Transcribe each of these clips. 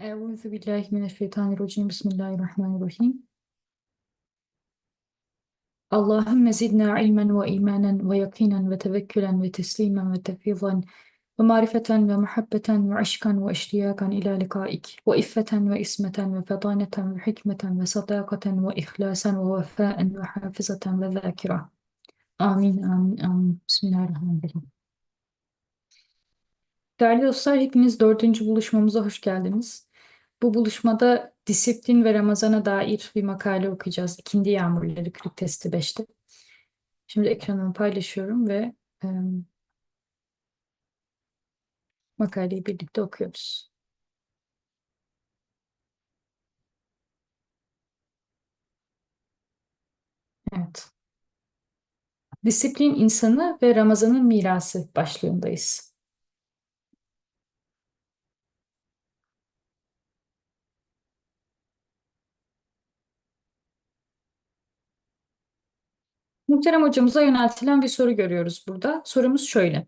Euzu billahi mineşşeytanirracim. Bismillahirrahmanirrahim. Allahümme zidna ilmen ve imanen ve yakinen ve tevekkülen ve teslimen ve tefvizen ve marifeten ve muhabbeten ve aşkan ve iştiyakan ila likaik ve iffeten ve ismeten ve fedaneten ve hikmeten ve sadakaten ve ihlasen ve vefaen ve hafizeten ve zakira. Amin, amin, amin. Bismillahirrahmanirrahim. Değerli dostlar, hepiniz dördüncü buluşmamıza hoş geldiniz. Bu buluşmada disiplin ve Ramazan'a dair bir makale okuyacağız. İkindi Yağmurları 40 testi 5'te. Şimdi ekranımı paylaşıyorum ve e, makaleyi birlikte okuyoruz. Evet. Disiplin insanı ve Ramazan'ın mirası başlığındayız. Muhterem hocamıza yöneltilen bir soru görüyoruz burada. Sorumuz şöyle.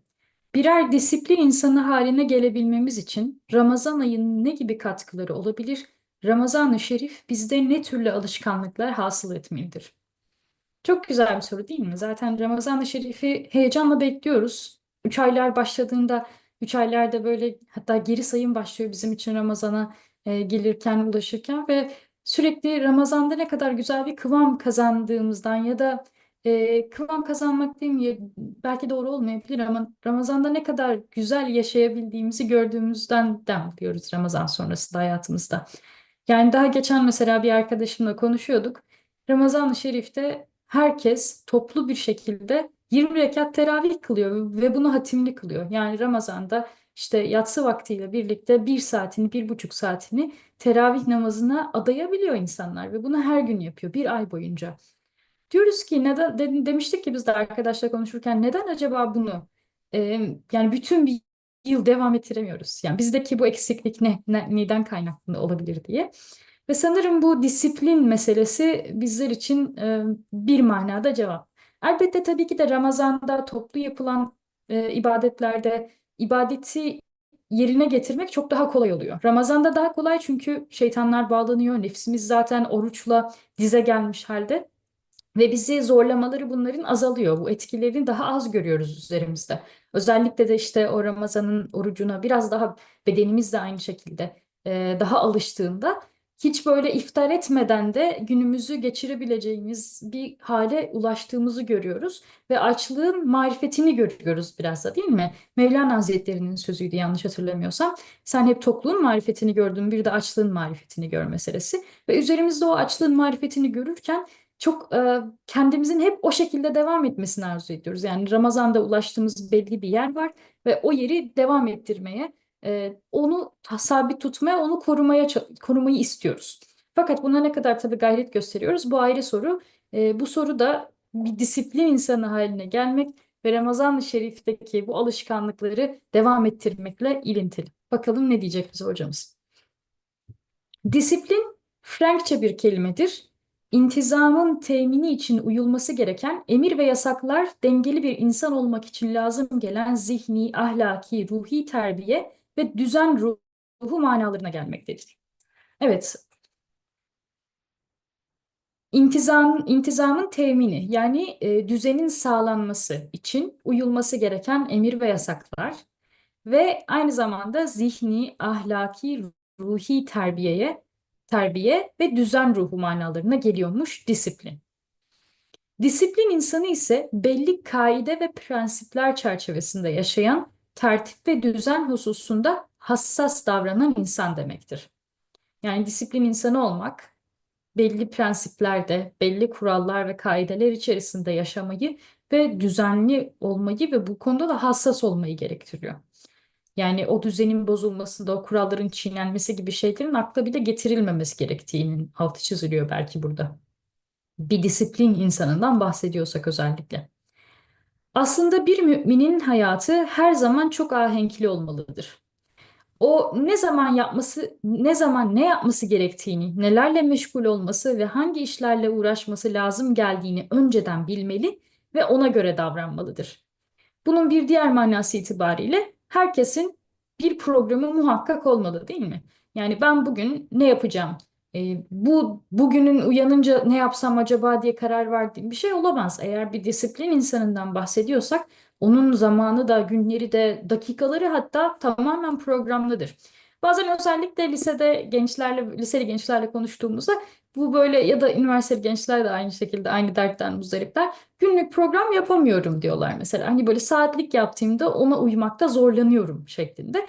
Birer disiplin insanı haline gelebilmemiz için Ramazan ayının ne gibi katkıları olabilir? Ramazan-ı Şerif bizde ne türlü alışkanlıklar hasıl etmelidir? Çok güzel bir soru değil mi? Zaten Ramazan-ı Şerif'i heyecanla bekliyoruz. Üç aylar başladığında, üç aylarda böyle hatta geri sayım başlıyor bizim için Ramazan'a e, gelirken, ulaşırken ve sürekli Ramazan'da ne kadar güzel bir kıvam kazandığımızdan ya da e, kıvam kazanmak değil mi? Belki doğru olmayabilir ama Ramazan'da ne kadar güzel yaşayabildiğimizi gördüğümüzden dem diyoruz Ramazan sonrasında hayatımızda. Yani daha geçen mesela bir arkadaşımla konuşuyorduk. Ramazan-ı Şerif'te herkes toplu bir şekilde 20 rekat teravih kılıyor ve bunu hatimli kılıyor. Yani Ramazan'da işte yatsı vaktiyle birlikte bir saatini, bir buçuk saatini teravih namazına adayabiliyor insanlar ve bunu her gün yapıyor bir ay boyunca. Diyoruz ki neden de- demiştik ki biz de arkadaşla konuşurken neden acaba bunu e, yani bütün bir yıl devam ettiremiyoruz? Yani bizdeki bu eksiklik ne, ne neden kaynaklı olabilir diye. Ve sanırım bu disiplin meselesi bizler için e, bir manada cevap. Elbette tabii ki de Ramazan'da toplu yapılan e, ibadetlerde ibadeti yerine getirmek çok daha kolay oluyor. Ramazan'da daha kolay çünkü şeytanlar bağlanıyor. Nefsimiz zaten oruçla dize gelmiş halde. Ve bizi zorlamaları bunların azalıyor. Bu etkilerini daha az görüyoruz üzerimizde. Özellikle de işte o Ramazan'ın orucuna biraz daha bedenimiz de aynı şekilde e, daha alıştığında hiç böyle iftar etmeden de günümüzü geçirebileceğimiz bir hale ulaştığımızı görüyoruz. Ve açlığın marifetini görüyoruz biraz da değil mi? Mevlana Hazretleri'nin sözüydü yanlış hatırlamıyorsam. Sen hep tokluğun marifetini gördün bir de açlığın marifetini gör meselesi. Ve üzerimizde o açlığın marifetini görürken çok e, kendimizin hep o şekilde devam etmesini arzu ediyoruz. Yani Ramazan'da ulaştığımız belli bir yer var ve o yeri devam ettirmeye, e, onu sabit tutmaya, onu korumaya korumayı istiyoruz. Fakat buna ne kadar tabii gayret gösteriyoruz bu ayrı soru. E, bu soru da bir disiplin insanı haline gelmek ve Ramazan-ı Şerif'teki bu alışkanlıkları devam ettirmekle ilintili. Bakalım ne diyecek bize hocamız. Disiplin Frankçe bir kelimedir İntizamın temini için uyulması gereken emir ve yasaklar dengeli bir insan olmak için lazım gelen zihni, ahlaki, ruhi terbiye ve düzen ruhu manalarına gelmektedir. Evet, İntizam, intizamın temini yani e, düzenin sağlanması için uyulması gereken emir ve yasaklar ve aynı zamanda zihni, ahlaki, ruhi terbiyeye terbiye ve düzen ruhu manalarına geliyormuş disiplin. Disiplin insanı ise belli kaide ve prensipler çerçevesinde yaşayan, tertip ve düzen hususunda hassas davranan insan demektir. Yani disiplin insanı olmak, belli prensiplerde, belli kurallar ve kaideler içerisinde yaşamayı ve düzenli olmayı ve bu konuda da hassas olmayı gerektiriyor. Yani o düzenin bozulmasında, o kuralların çiğnenmesi gibi şeylerin akla bile getirilmemesi gerektiğinin altı çiziliyor belki burada. Bir disiplin insanından bahsediyorsak özellikle. Aslında bir müminin hayatı her zaman çok ahenkli olmalıdır. O ne zaman yapması, ne zaman ne yapması gerektiğini, nelerle meşgul olması ve hangi işlerle uğraşması lazım geldiğini önceden bilmeli ve ona göre davranmalıdır. Bunun bir diğer manası itibariyle herkesin bir programı muhakkak olmalı değil mi? Yani ben bugün ne yapacağım? E, bu bugünün uyanınca ne yapsam acaba diye karar verdiğim bir şey olamaz. Eğer bir disiplin insanından bahsediyorsak onun zamanı da günleri de dakikaları hatta tamamen programlıdır. Bazen özellikle lisede gençlerle liseli gençlerle konuştuğumuzda bu böyle ya da üniversiteli gençler de aynı şekilde aynı dertten muzdaripler. Günlük program yapamıyorum diyorlar mesela. Hani böyle saatlik yaptığımda ona uymakta zorlanıyorum şeklinde.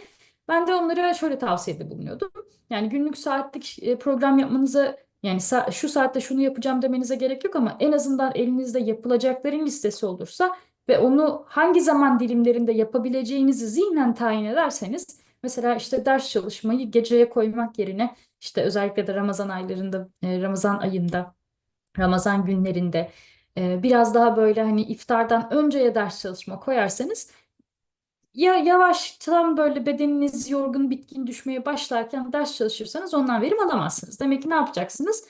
Ben de onlara şöyle tavsiyede bulunuyordum. Yani günlük saatlik e, program yapmanıza yani şu saatte şunu yapacağım demenize gerek yok ama en azından elinizde yapılacakların listesi olursa ve onu hangi zaman dilimlerinde yapabileceğinizi zihnen tayin ederseniz mesela işte ders çalışmayı geceye koymak yerine işte özellikle de Ramazan aylarında e, Ramazan ayında Ramazan günlerinde e, biraz daha böyle hani iftardan önceye ders çalışma koyarsanız ya yavaş tam böyle bedeniniz yorgun bitkin düşmeye başlarken ders çalışırsanız ondan verim alamazsınız. Demek ki ne yapacaksınız?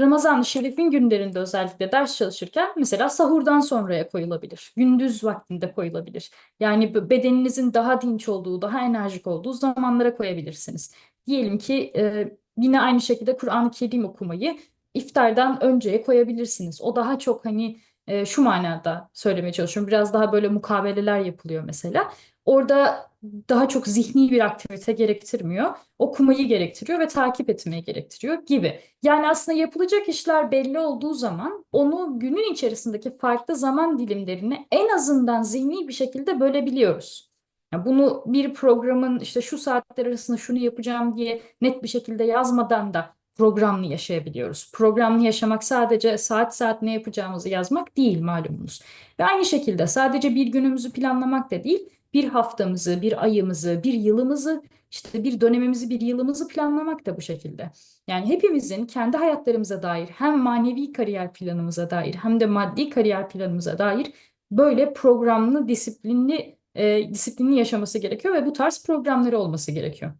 Ramazan-ı Şerif'in günlerinde özellikle ders çalışırken mesela sahurdan sonraya koyulabilir. Gündüz vaktinde koyulabilir. Yani bedeninizin daha dinç olduğu, daha enerjik olduğu zamanlara koyabilirsiniz. Diyelim ki e, yine aynı şekilde Kur'an-ı Kerim okumayı iftardan önceye koyabilirsiniz. O daha çok hani e, şu manada söylemeye çalışıyorum. Biraz daha böyle mukabeleler yapılıyor mesela. Orada daha çok zihni bir aktivite gerektirmiyor. Okumayı gerektiriyor ve takip etmeyi gerektiriyor gibi. Yani aslında yapılacak işler belli olduğu zaman onu günün içerisindeki farklı zaman dilimlerine en azından zihni bir şekilde bölebiliyoruz. Yani bunu bir programın işte şu saatler arasında şunu yapacağım diye net bir şekilde yazmadan da programlı yaşayabiliyoruz. Programlı yaşamak sadece saat saat ne yapacağımızı yazmak değil malumunuz. Ve aynı şekilde sadece bir günümüzü planlamak da değil, bir haftamızı, bir ayımızı, bir yılımızı, işte bir dönemimizi, bir yılımızı planlamak da bu şekilde. Yani hepimizin kendi hayatlarımıza dair hem manevi kariyer planımıza dair hem de maddi kariyer planımıza dair böyle programlı, disiplinli, e, disiplinli yaşaması gerekiyor ve bu tarz programları olması gerekiyor.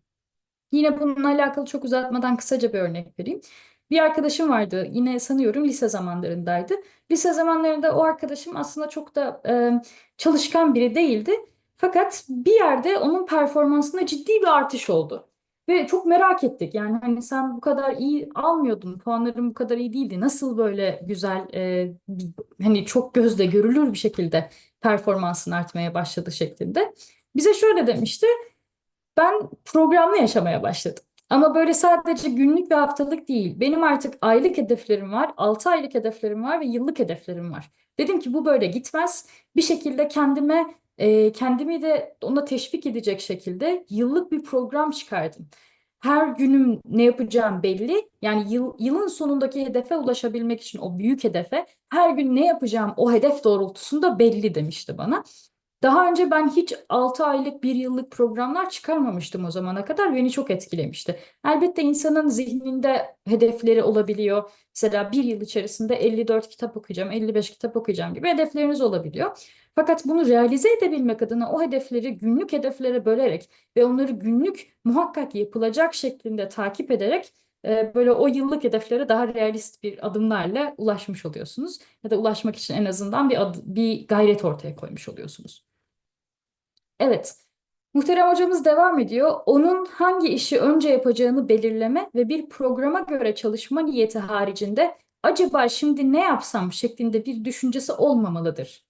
Yine bununla alakalı çok uzatmadan kısaca bir örnek vereyim. Bir arkadaşım vardı, yine sanıyorum lise zamanlarındaydı. Lise zamanlarında o arkadaşım aslında çok da e, çalışkan biri değildi. Fakat bir yerde onun performansında ciddi bir artış oldu. Ve çok merak ettik. Yani hani sen bu kadar iyi almıyordun, puanların bu kadar iyi değildi. Nasıl böyle güzel, e, hani çok gözle görülür bir şekilde performansın artmaya başladı şeklinde. Bize şöyle demişti. Ben programlı yaşamaya başladım. Ama böyle sadece günlük ve haftalık değil. Benim artık aylık hedeflerim var, 6 aylık hedeflerim var ve yıllık hedeflerim var. Dedim ki bu böyle gitmez. Bir şekilde kendime e, kendimi de ona teşvik edecek şekilde yıllık bir program çıkardım. Her günüm ne yapacağım belli. Yani yıl, yılın sonundaki hedefe ulaşabilmek için o büyük hedefe her gün ne yapacağım o hedef doğrultusunda belli demişti bana. Daha önce ben hiç 6 aylık, bir yıllık programlar çıkarmamıştım o zamana kadar. Beni çok etkilemişti. Elbette insanın zihninde hedefleri olabiliyor. Mesela bir yıl içerisinde 54 kitap okuyacağım, 55 kitap okuyacağım gibi hedefleriniz olabiliyor. Fakat bunu realize edebilmek adına o hedefleri günlük hedeflere bölerek ve onları günlük muhakkak yapılacak şeklinde takip ederek e, böyle o yıllık hedeflere daha realist bir adımlarla ulaşmış oluyorsunuz. Ya da ulaşmak için en azından bir, bir gayret ortaya koymuş oluyorsunuz. Evet, muhterem hocamız devam ediyor. Onun hangi işi önce yapacağını belirleme ve bir programa göre çalışma niyeti haricinde acaba şimdi ne yapsam şeklinde bir düşüncesi olmamalıdır.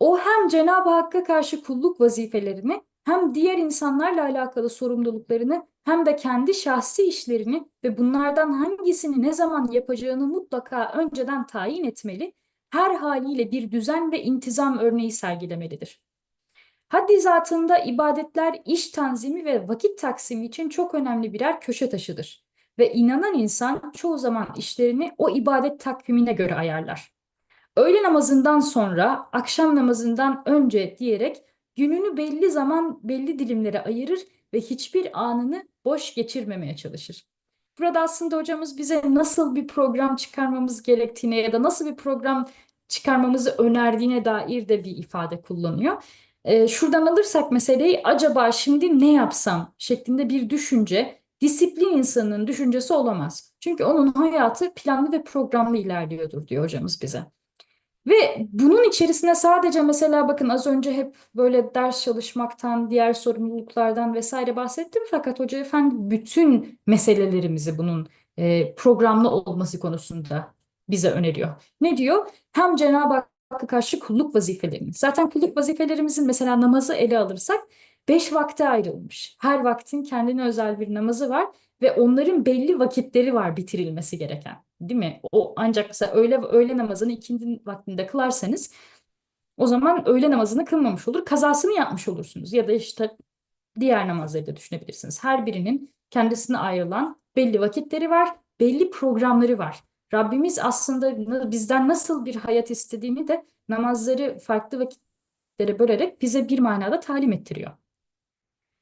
O hem Cenab-ı Hakk'a karşı kulluk vazifelerini hem diğer insanlarla alakalı sorumluluklarını hem de kendi şahsi işlerini ve bunlardan hangisini ne zaman yapacağını mutlaka önceden tayin etmeli, her haliyle bir düzen ve intizam örneği sergilemelidir. Haddi zatında ibadetler iş tanzimi ve vakit taksimi için çok önemli birer köşe taşıdır. Ve inanan insan çoğu zaman işlerini o ibadet takvimine göre ayarlar. Öğle namazından sonra, akşam namazından önce diyerek gününü belli zaman belli dilimlere ayırır ve hiçbir anını boş geçirmemeye çalışır. Burada aslında hocamız bize nasıl bir program çıkarmamız gerektiğine ya da nasıl bir program çıkarmamızı önerdiğine dair de bir ifade kullanıyor. Ee, şuradan alırsak meseleyi acaba şimdi ne yapsam şeklinde bir düşünce disiplin insanının düşüncesi olamaz. Çünkü onun hayatı planlı ve programlı ilerliyordur diyor hocamız bize. Ve bunun içerisine sadece mesela bakın az önce hep böyle ders çalışmaktan, diğer sorumluluklardan vesaire bahsettim. Fakat Hoca Efendi bütün meselelerimizi bunun e, programlı olması konusunda bize öneriyor. Ne diyor? Hem Cenab-ı Hakk'a karşı kulluk vazifelerimiz. Zaten kulluk vazifelerimizin mesela namazı ele alırsak beş vakte ayrılmış. Her vaktin kendine özel bir namazı var ve onların belli vakitleri var bitirilmesi gereken. Değil mi? O ancak mesela öğle öğle namazını ikindi vaktinde kılarsanız o zaman öğle namazını kılmamış olur, kazasını yapmış olursunuz. Ya da işte diğer namazları da düşünebilirsiniz. Her birinin kendisine ayrılan belli vakitleri var, belli programları var. Rabbimiz aslında bizden nasıl bir hayat istediğini de namazları farklı vakitlere bölerek bize bir manada talim ettiriyor.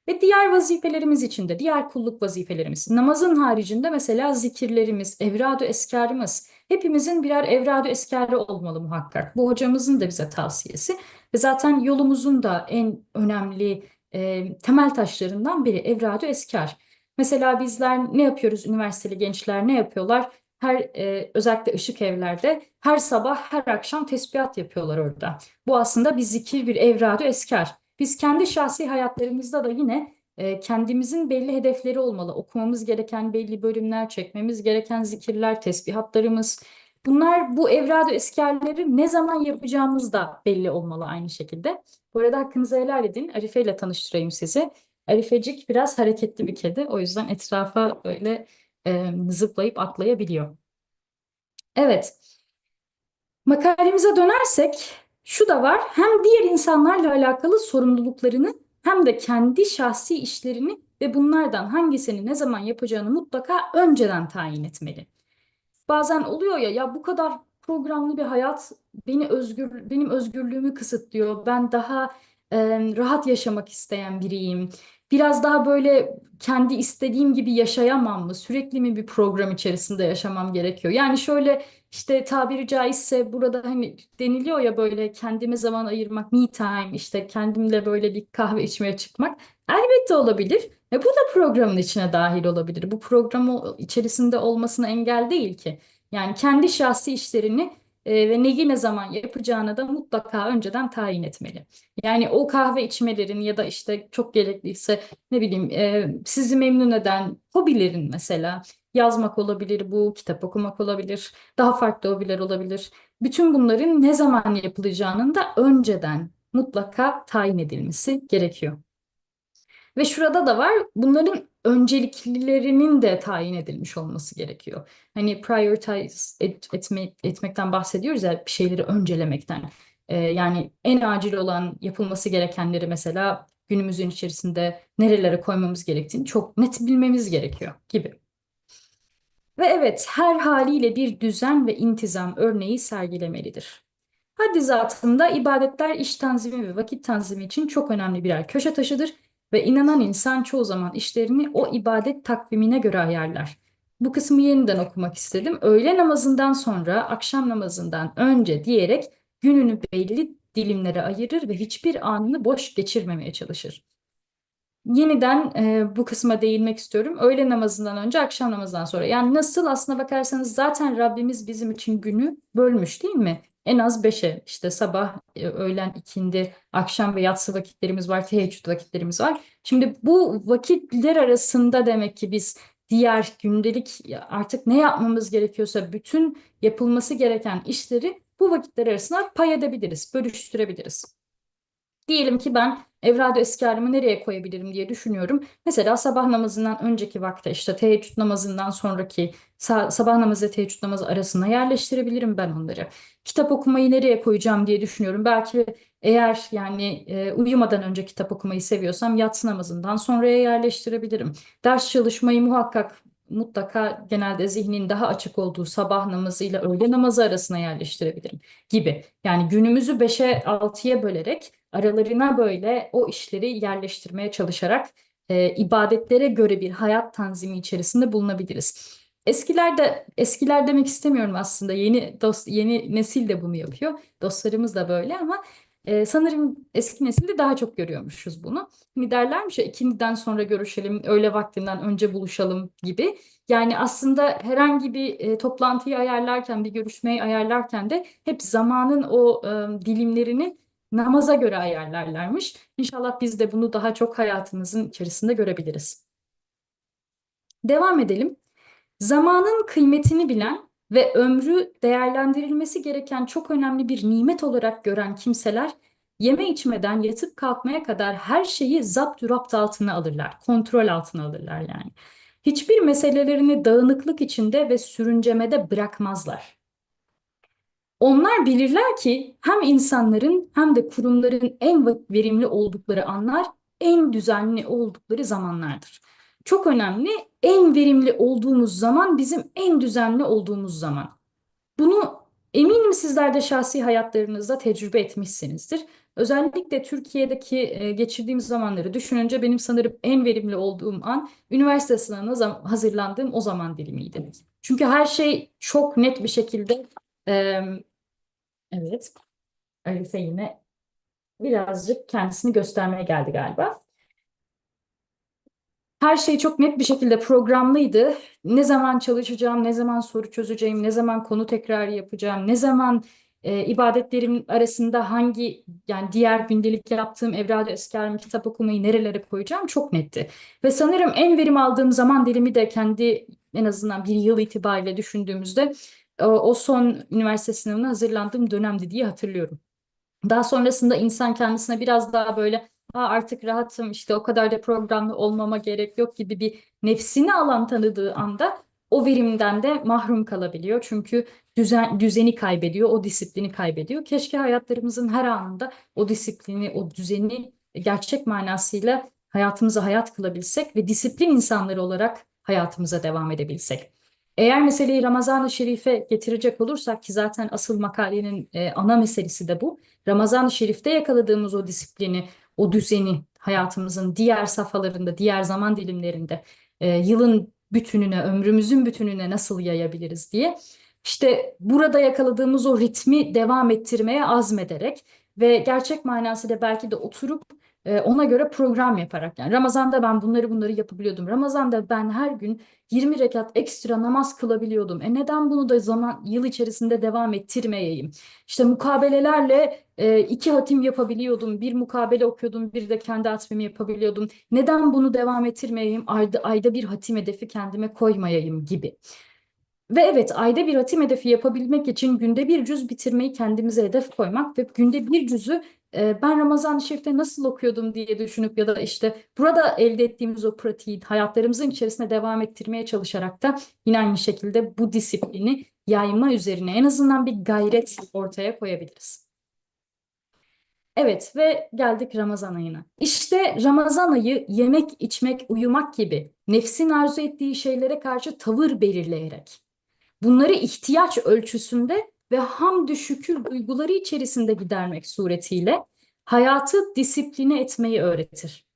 Ve diğer vazifelerimiz için de, diğer kulluk vazifelerimiz, namazın haricinde mesela zikirlerimiz, evradu eskarımız, hepimizin birer evradu eskarı olmalı muhakkak. Bu hocamızın da bize tavsiyesi ve zaten yolumuzun da en önemli e, temel taşlarından biri evradu eskar. Mesela bizler ne yapıyoruz üniversiteli gençler ne yapıyorlar? Her e, özellikle ışık evlerde her sabah her akşam tesbihat yapıyorlar orada. Bu aslında bir zikir, bir evradu eskar. Biz kendi şahsi hayatlarımızda da yine e, kendimizin belli hedefleri olmalı. Okumamız gereken belli bölümler, çekmemiz gereken zikirler, tesbihatlarımız. Bunlar bu evrad-ı eskerleri ne zaman yapacağımız da belli olmalı aynı şekilde. Bu arada hakkınızı helal edin. Arife ile tanıştırayım sizi. Arifecik biraz hareketli bir kedi. O yüzden etrafa böyle e, zıplayıp atlayabiliyor. Evet. Makalemize dönersek şu da var, hem diğer insanlarla alakalı sorumluluklarını hem de kendi şahsi işlerini ve bunlardan hangisini ne zaman yapacağını mutlaka önceden tayin etmeli. Bazen oluyor ya ya bu kadar programlı bir hayat beni özgür benim özgürlüğümü kısıtlıyor. Ben daha e, rahat yaşamak isteyen biriyim. Biraz daha böyle kendi istediğim gibi yaşayamam mı? Sürekli mi bir program içerisinde yaşamam gerekiyor? Yani şöyle işte tabiri caizse burada hani deniliyor ya böyle kendime zaman ayırmak, me time, işte kendimle böyle bir kahve içmeye çıkmak elbette olabilir. E bu da programın içine dahil olabilir. Bu programın içerisinde olmasına engel değil ki. Yani kendi şahsi işlerini e, ve neyi ne zaman yapacağını da mutlaka önceden tayin etmeli. Yani o kahve içmelerin ya da işte çok gerekliyse ne bileyim e, sizi memnun eden hobilerin mesela yazmak olabilir bu, kitap okumak olabilir, daha farklı hobiler olabilir. Bütün bunların ne zaman yapılacağının da önceden mutlaka tayin edilmesi gerekiyor. Ve şurada da var bunların önceliklilerinin de tayin edilmiş olması gerekiyor. Hani prioritize et, etme, etmekten bahsediyoruz ya bir şeyleri öncelemekten. Ee, yani en acil olan yapılması gerekenleri mesela günümüzün içerisinde nerelere koymamız gerektiğini çok net bilmemiz gerekiyor gibi. Ve evet her haliyle bir düzen ve intizam örneği sergilemelidir. Haddi zatında ibadetler iş tanzimi ve vakit tanzimi için çok önemli birer köşe taşıdır ve inanan insan çoğu zaman işlerini o ibadet takvimine göre ayarlar. Bu kısmı yeniden okumak istedim. Öğle namazından sonra akşam namazından önce diyerek gününü belli dilimlere ayırır ve hiçbir anını boş geçirmemeye çalışır. Yeniden e, bu kısma değinmek istiyorum. Öğle namazından önce, akşam namazından sonra. Yani nasıl aslına bakarsanız zaten Rabbimiz bizim için günü bölmüş değil mi? En az beşe işte sabah, e, öğlen, ikindi, akşam ve yatsı vakitlerimiz var, teheccüd vakitlerimiz var. Şimdi bu vakitler arasında demek ki biz diğer gündelik artık ne yapmamız gerekiyorsa bütün yapılması gereken işleri bu vakitler arasında pay edebiliriz, bölüştürebiliriz. Diyelim ki ben evrad-ı eskarımı nereye koyabilirim diye düşünüyorum. Mesela sabah namazından önceki vakte işte teheccüd namazından sonraki sabah namazı teheccüd namazı arasına yerleştirebilirim ben onları. Kitap okumayı nereye koyacağım diye düşünüyorum. Belki eğer yani e, uyumadan önce kitap okumayı seviyorsam yatsı namazından sonraya yerleştirebilirim. Ders çalışmayı muhakkak mutlaka genelde zihnin daha açık olduğu sabah namazıyla öğle namazı arasına yerleştirebilirim gibi. Yani günümüzü 5'e 6'ya bölerek aralarına böyle o işleri yerleştirmeye çalışarak e, ibadetlere göre bir hayat tanzimi içerisinde bulunabiliriz. Eskilerde eskiler demek istemiyorum aslında yeni dost yeni nesil de bunu yapıyor. Dostlarımız da böyle ama e, sanırım eski nesilde daha çok görüyormuşuz bunu. Hani derlermiş ya ikindiden sonra görüşelim, öğle vaktinden önce buluşalım gibi. Yani aslında herhangi bir e, toplantıyı ayarlarken, bir görüşmeyi ayarlarken de hep zamanın o e, dilimlerini namaza göre ayarlarlarmış. İnşallah biz de bunu daha çok hayatımızın içerisinde görebiliriz. Devam edelim. Zamanın kıymetini bilen ve ömrü değerlendirilmesi gereken çok önemli bir nimet olarak gören kimseler yeme içmeden yatıp kalkmaya kadar her şeyi zapt-ı altına alırlar, kontrol altına alırlar yani. Hiçbir meselelerini dağınıklık içinde ve sürüncemede bırakmazlar. Onlar bilirler ki hem insanların hem de kurumların en verimli oldukları anlar en düzenli oldukları zamanlardır. Çok önemli, en verimli olduğumuz zaman bizim en düzenli olduğumuz zaman. Bunu eminim sizler de şahsi hayatlarınızda tecrübe etmişsinizdir. Özellikle Türkiye'deki e, geçirdiğimiz zamanları düşününce benim sanırım en verimli olduğum an üniversite sınavına hazırlandığım o zaman dilimiydi. Çünkü her şey çok net bir şekilde e, evet Arife yine birazcık kendisini göstermeye geldi galiba. Her şey çok net bir şekilde programlıydı. Ne zaman çalışacağım, ne zaman soru çözeceğim, ne zaman konu tekrarı yapacağım, ne zaman e, ibadetlerim arasında hangi yani diğer gündelik yaptığım evrad-ı eskarım, kitap okumayı nerelere koyacağım çok netti. Ve sanırım en verim aldığım zaman dilimi de kendi en azından bir yıl itibariyle düşündüğümüzde o, o son üniversite sınavına hazırlandığım dönemdi diye hatırlıyorum. Daha sonrasında insan kendisine biraz daha böyle Aa, artık rahatım işte o kadar da programlı olmama gerek yok gibi bir nefsini alan tanıdığı anda o verimden de mahrum kalabiliyor. Çünkü düzen, düzeni kaybediyor, o disiplini kaybediyor. Keşke hayatlarımızın her anında o disiplini, o düzeni gerçek manasıyla hayatımıza hayat kılabilsek ve disiplin insanları olarak hayatımıza devam edebilsek. Eğer meseleyi Ramazan-ı Şerif'e getirecek olursak ki zaten asıl makalenin e, ana meselesi de bu. Ramazan-ı Şerif'te yakaladığımız o disiplini, o düzeni hayatımızın diğer safhalarında, diğer zaman dilimlerinde e, yılın bütününe, ömrümüzün bütününe nasıl yayabiliriz diye. İşte burada yakaladığımız o ritmi devam ettirmeye azmederek ve gerçek manasıyla belki de oturup e, ona göre program yaparak yani Ramazan'da ben bunları bunları yapabiliyordum. Ramazan'da ben her gün 20 rekat ekstra namaz kılabiliyordum. E neden bunu da zaman yıl içerisinde devam ettirmeyeyim? İşte mukabelelerle e, iki hatim yapabiliyordum. Bir mukabele okuyordum, bir de kendi hatmimi yapabiliyordum. Neden bunu devam ettirmeyeyim? Ayda, ayda bir hatim hedefi kendime koymayayım gibi. Ve evet ayda bir hatim hedefi yapabilmek için günde bir cüz bitirmeyi kendimize hedef koymak ve günde bir cüzü e, ben Ramazan-ı Şerif'te nasıl okuyordum diye düşünüp ya da işte burada elde ettiğimiz o pratiği hayatlarımızın içerisine devam ettirmeye çalışarak da yine aynı şekilde bu disiplini yayma üzerine en azından bir gayret ortaya koyabiliriz. Evet ve geldik Ramazan ayına. İşte Ramazan ayı yemek, içmek, uyumak gibi nefsin arzu ettiği şeylere karşı tavır belirleyerek bunları ihtiyaç ölçüsünde ve hamdü şükür duyguları içerisinde gidermek suretiyle hayatı disipline etmeyi öğretir.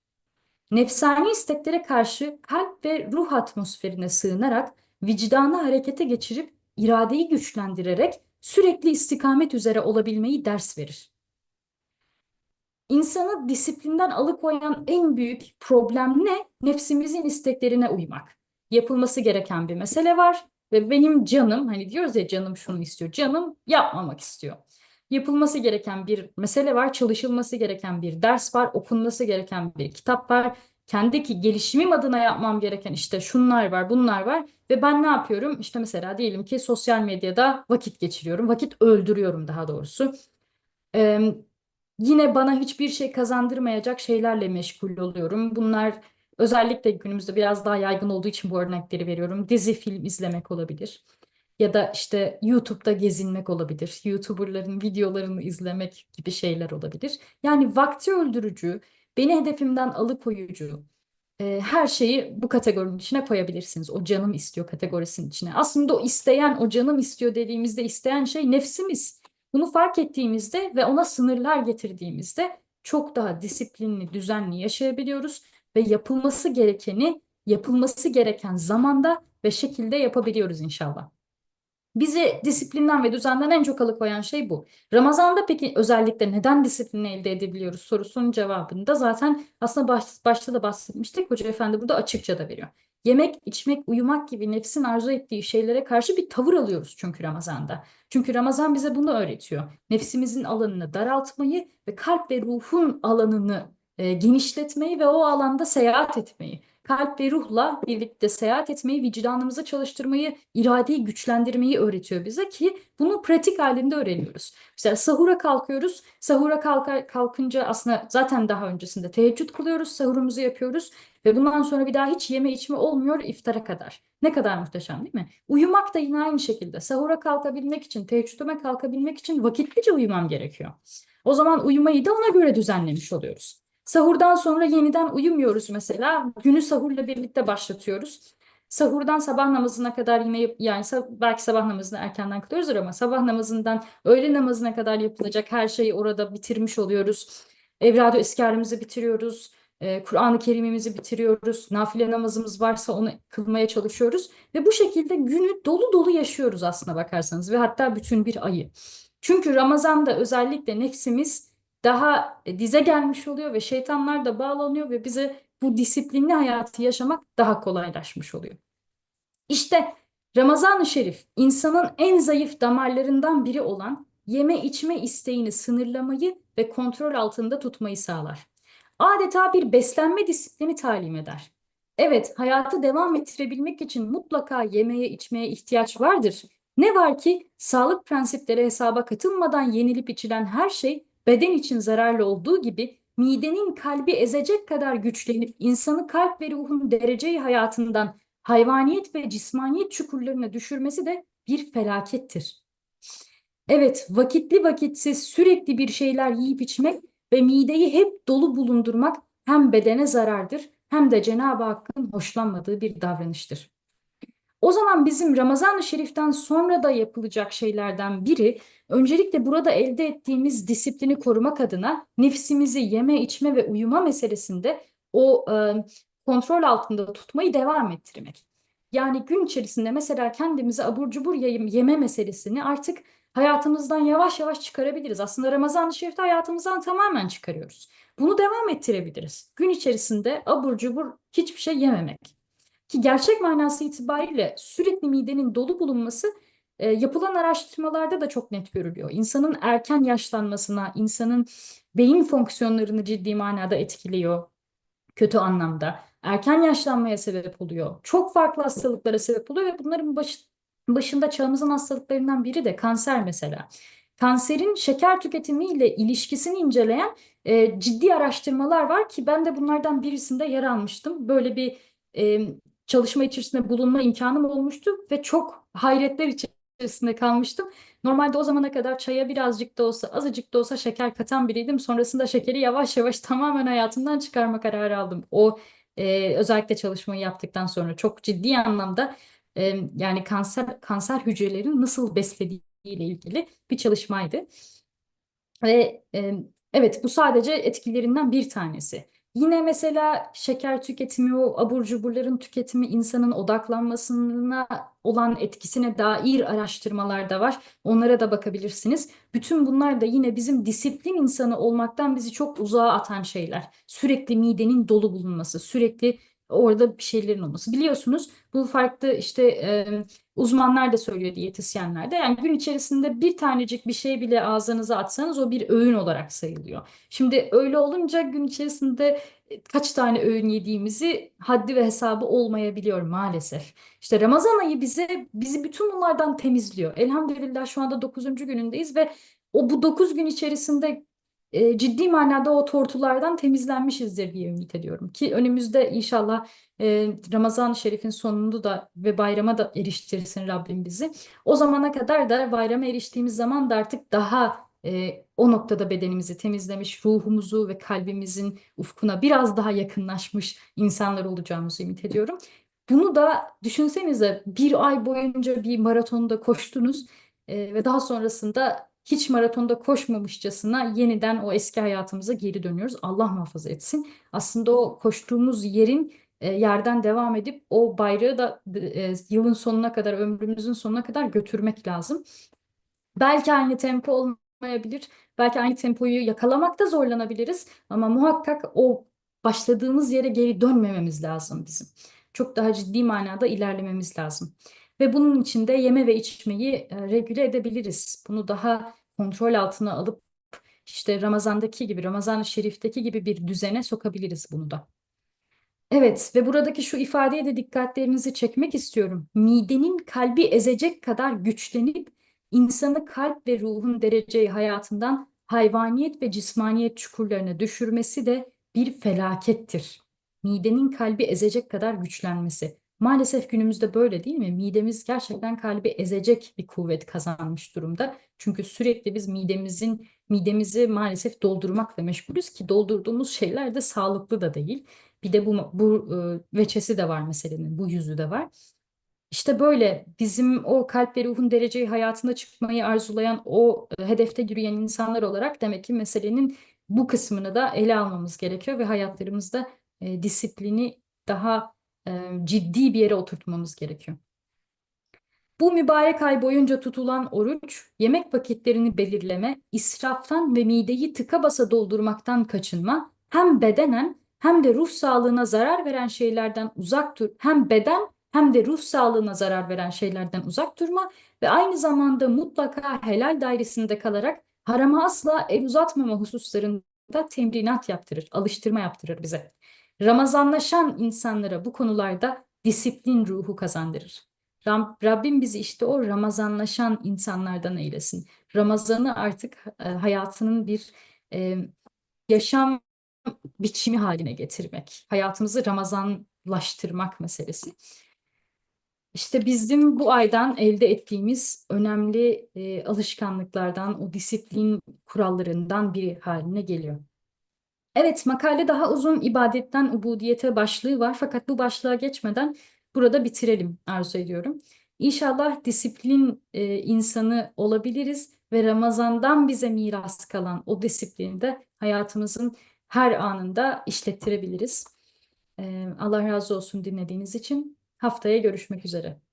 Nefsani isteklere karşı kalp ve ruh atmosferine sığınarak vicdanı harekete geçirip iradeyi güçlendirerek sürekli istikamet üzere olabilmeyi ders verir. İnsanı disiplinden alıkoyan en büyük problem ne? Nefsimizin isteklerine uymak. Yapılması gereken bir mesele var ve benim canım hani diyoruz ya canım şunu istiyor. Canım yapmamak istiyor. Yapılması gereken bir mesele var, çalışılması gereken bir ders var, okunması gereken bir kitap var. Kendiki gelişimim adına yapmam gereken işte şunlar var, bunlar var ve ben ne yapıyorum? İşte mesela diyelim ki sosyal medyada vakit geçiriyorum, vakit öldürüyorum daha doğrusu. Ee, yine bana hiçbir şey kazandırmayacak şeylerle meşgul oluyorum. Bunlar Özellikle günümüzde biraz daha yaygın olduğu için bu örnekleri veriyorum. Dizi, film izlemek olabilir. Ya da işte YouTube'da gezinmek olabilir. YouTuber'ların videolarını izlemek gibi şeyler olabilir. Yani vakti öldürücü, beni hedefimden alıkoyucu, e, her şeyi bu kategorinin içine koyabilirsiniz. O canım istiyor kategorisinin içine. Aslında o isteyen, o canım istiyor dediğimizde isteyen şey nefsimiz. Bunu fark ettiğimizde ve ona sınırlar getirdiğimizde çok daha disiplinli, düzenli yaşayabiliyoruz ve yapılması gerekeni yapılması gereken zamanda ve şekilde yapabiliyoruz inşallah. Bizi disiplinden ve düzenden en çok alıkoyan şey bu. Ramazan'da peki özellikle neden disiplini elde edebiliyoruz sorusunun cevabını da zaten aslında baş, başta da bahsetmiştik. Hoca Efendi burada açıkça da veriyor. yemek, içmek, uyumak gibi nefsin arzu ettiği şeylere karşı bir tavır alıyoruz çünkü Ramazan'da. Çünkü Ramazan bize bunu öğretiyor. Nefsimizin alanını daraltmayı ve kalp ve ruhun alanını e, genişletmeyi ve o alanda seyahat etmeyi. Kalp ve ruhla birlikte seyahat etmeyi, vicdanımızı çalıştırmayı, iradeyi güçlendirmeyi öğretiyor bize ki bunu pratik halinde öğreniyoruz. Mesela sahura kalkıyoruz. Sahura kalka, kalkınca aslında zaten daha öncesinde teheccüd kılıyoruz, sahurumuzu yapıyoruz ve bundan sonra bir daha hiç yeme içme olmuyor iftara kadar. Ne kadar muhteşem değil mi? Uyumak da yine aynı şekilde. Sahura kalkabilmek için, teheccüdüme kalkabilmek için vakitlice uyumam gerekiyor. O zaman uyumayı da ona göre düzenlemiş oluyoruz. Sahurdan sonra yeniden uyumuyoruz mesela. Günü sahurla birlikte başlatıyoruz. Sahurdan sabah namazına kadar yine yani belki sabah namazını erkenden kılıyoruz ama sabah namazından öğle namazına kadar yapılacak her şeyi orada bitirmiş oluyoruz. Evrad-ı eskarımızı bitiriyoruz. Kur'an-ı Kerim'imizi bitiriyoruz. Nafile namazımız varsa onu kılmaya çalışıyoruz. Ve bu şekilde günü dolu dolu yaşıyoruz aslına bakarsanız ve hatta bütün bir ayı. Çünkü Ramazan'da özellikle nefsimiz daha e, dize gelmiş oluyor ve şeytanlar da bağlanıyor ve bize bu disiplinli hayatı yaşamak daha kolaylaşmış oluyor. İşte Ramazan-ı Şerif insanın en zayıf damarlarından biri olan yeme içme isteğini sınırlamayı ve kontrol altında tutmayı sağlar. Adeta bir beslenme disiplini talim eder. Evet, hayatı devam ettirebilmek için mutlaka yemeye içmeye ihtiyaç vardır. Ne var ki sağlık prensipleri hesaba katılmadan yenilip içilen her şey beden için zararlı olduğu gibi midenin kalbi ezecek kadar güçlenip insanı kalp ve ruhun dereceyi hayatından hayvaniyet ve cismaniyet çukurlarına düşürmesi de bir felakettir. Evet, vakitli vakitsiz sürekli bir şeyler yiyip içmek ve mideyi hep dolu bulundurmak hem bedene zarardır hem de Cenab-ı Hakk'ın hoşlanmadığı bir davranıştır. O zaman bizim Ramazan-ı Şerif'ten sonra da yapılacak şeylerden biri öncelikle burada elde ettiğimiz disiplini korumak adına nefsimizi yeme, içme ve uyuma meselesinde o e, kontrol altında tutmayı devam ettirmek. Yani gün içerisinde mesela kendimizi abur cubur yeme meselesini artık hayatımızdan yavaş yavaş çıkarabiliriz. Aslında Ramazan-ı Şerif'te hayatımızdan tamamen çıkarıyoruz. Bunu devam ettirebiliriz. Gün içerisinde abur cubur hiçbir şey yememek. Ki gerçek manası itibariyle sürekli midenin dolu bulunması e, yapılan araştırmalarda da çok net görülüyor. İnsanın erken yaşlanmasına, insanın beyin fonksiyonlarını ciddi manada etkiliyor kötü anlamda. Erken yaşlanmaya sebep oluyor. Çok farklı hastalıklara sebep oluyor ve bunların baş, başında çağımızın hastalıklarından biri de kanser mesela. Kanserin şeker tüketimiyle ilişkisini inceleyen e, ciddi araştırmalar var ki ben de bunlardan birisinde yer almıştım. Böyle bir e, çalışma içerisinde bulunma imkanım olmuştu ve çok hayretler içerisinde kalmıştım. Normalde o zamana kadar çaya birazcık da olsa, azıcık da olsa şeker katan biriydim. Sonrasında şekeri yavaş yavaş tamamen hayatımdan çıkarma kararı aldım. O e, özellikle çalışmayı yaptıktan sonra çok ciddi anlamda e, yani kanser kanser hücrelerini nasıl beslediği ile ilgili bir çalışmaydı. Ve e, evet bu sadece etkilerinden bir tanesi. Yine mesela şeker tüketimi, o abur cuburların tüketimi insanın odaklanmasına olan etkisine dair araştırmalar da var. Onlara da bakabilirsiniz. Bütün bunlar da yine bizim disiplin insanı olmaktan bizi çok uzağa atan şeyler. Sürekli midenin dolu bulunması, sürekli orada bir şeylerin olması. Biliyorsunuz bu farklı işte e, uzmanlar da söylüyor diyetisyenler de. Yani gün içerisinde bir tanecik bir şey bile ağzınıza atsanız o bir öğün olarak sayılıyor. Şimdi öyle olunca gün içerisinde e, kaç tane öğün yediğimizi haddi ve hesabı olmayabiliyor maalesef. İşte Ramazan ayı bize bizi bütün bunlardan temizliyor. Elhamdülillah şu anda 9. günündeyiz ve o bu 9 gün içerisinde e, ciddi manada o tortulardan temizlenmişizdir diye ümit ediyorum. Ki önümüzde inşallah e, Ramazan-ı Şerif'in sonunu da ve bayrama da eriştirsin Rabbim bizi. O zamana kadar da bayrama eriştiğimiz zaman da artık daha e, o noktada bedenimizi temizlemiş, ruhumuzu ve kalbimizin ufkuna biraz daha yakınlaşmış insanlar olacağımızı ümit ediyorum. Bunu da düşünsenize bir ay boyunca bir maratonda koştunuz e, ve daha sonrasında hiç maratonda koşmamışçasına yeniden o eski hayatımıza geri dönüyoruz. Allah muhafaza etsin. Aslında o koştuğumuz yerin e, yerden devam edip o bayrağı da e, yılın sonuna kadar, ömrümüzün sonuna kadar götürmek lazım. Belki aynı tempo olmayabilir. Belki aynı tempoyu yakalamakta zorlanabiliriz. Ama muhakkak o başladığımız yere geri dönmememiz lazım bizim. çok daha ciddi manada ilerlememiz lazım. Ve bunun için de yeme ve içmeyi e, regüle edebiliriz. Bunu daha kontrol altına alıp işte Ramazan'daki gibi, Ramazan-ı Şerif'teki gibi bir düzene sokabiliriz bunu da. Evet ve buradaki şu ifadeye de dikkatlerinizi çekmek istiyorum. Midenin kalbi ezecek kadar güçlenip insanı kalp ve ruhun dereceyi hayatından hayvaniyet ve cismaniyet çukurlarına düşürmesi de bir felakettir. Midenin kalbi ezecek kadar güçlenmesi. Maalesef günümüzde böyle değil mi? Midemiz gerçekten kalbi ezecek bir kuvvet kazanmış durumda. Çünkü sürekli biz midemizin midemizi maalesef doldurmakla meşgulüz ki doldurduğumuz şeyler de sağlıklı da değil. Bir de bu, bu e, veçesi de var meselenin, bu yüzü de var. İşte böyle bizim o kalp ve ruhun dereceyi hayatında çıkmayı arzulayan, o e, hedefte yürüyen insanlar olarak demek ki meselenin bu kısmını da ele almamız gerekiyor ve hayatlarımızda e, disiplini daha ciddi bir yere oturtmamız gerekiyor. Bu mübarek ay boyunca tutulan oruç, yemek paketlerini belirleme, israftan ve mideyi tıka basa doldurmaktan kaçınma, hem bedenen hem de ruh sağlığına zarar veren şeylerden uzak dur, hem beden hem de ruh sağlığına zarar veren şeylerden uzak durma ve aynı zamanda mutlaka helal dairesinde kalarak harama asla el uzatmama hususlarında temrinat yaptırır, alıştırma yaptırır bize. Ramazanlaşan insanlara bu konularda disiplin ruhu kazandırır. Rab- Rabbim bizi işte o Ramazanlaşan insanlardan eylesin. Ramazan'ı artık e, hayatının bir e, yaşam biçimi haline getirmek. Hayatımızı Ramazanlaştırmak meselesi. İşte bizim bu aydan elde ettiğimiz önemli e, alışkanlıklardan, o disiplin kurallarından biri haline geliyor. Evet, makale daha uzun ibadetten ubudiyete başlığı var fakat bu başlığa geçmeden burada bitirelim arzu ediyorum. İnşallah disiplin e, insanı olabiliriz ve Ramazan'dan bize miras kalan o disiplini de hayatımızın her anında işlettirebiliriz. E, Allah razı olsun dinlediğiniz için. Haftaya görüşmek üzere.